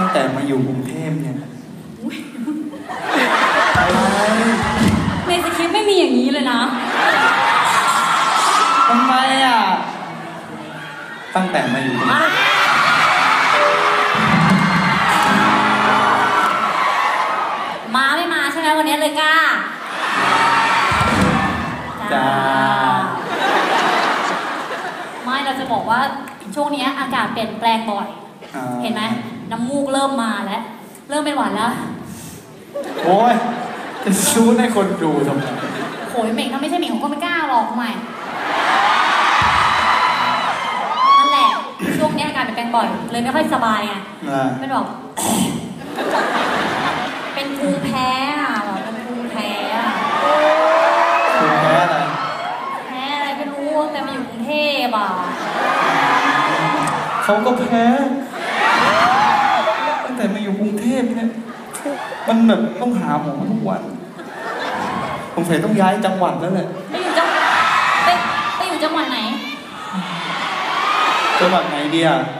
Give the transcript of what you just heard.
ตั้งแต่มาอยู่กรุงเทพเนี่ยอะไรในสคริปต์ไม่มีอย่างนี้เลยนะ ทำไมอะ ตั้งแต่มาอยู่กรุงเทพมาไม่มาใช่ไหมวันนี้เลยกล้าจ้าไม่เราจะบอกว่าช่วงนี้อากาศเปลี่ยนแปลงบ่อย อ่า เห็นไหม น้ำมูกเริ่มมาแล้ว เริ่มเป็นหวัดแล้ว โอ้ยจะชู้ให้คนดูทำไมโหยเหม่งถ้าไม่ใช่เหม่งผมก็ไม่กล้าหรอกใหม่นั่นแหละช่วงนี้อากาศเปลี่ยนแปลงบ่อย เลยไม่ค่อยสบายไงอ่าเป็นแบบเป็นภูมิแพ้อะแบบเป็นภูมิแพ้อะคุณแพ้อะไรแพ้อะไรไม่รู้แต่มาอยู่กรุงเทพอะ เขาก็แพ้ตั้ง แต่มาอยู่กรุงเทพเนี่ยมันแบบต้องหาหมอทุกวันสงสัยต้องย้ายจังหวัดแล้วแหละไปอยู่จังไปไปอยู่จังหวัดไหน จังหวัดไหนดีอะก็เดี๋ยว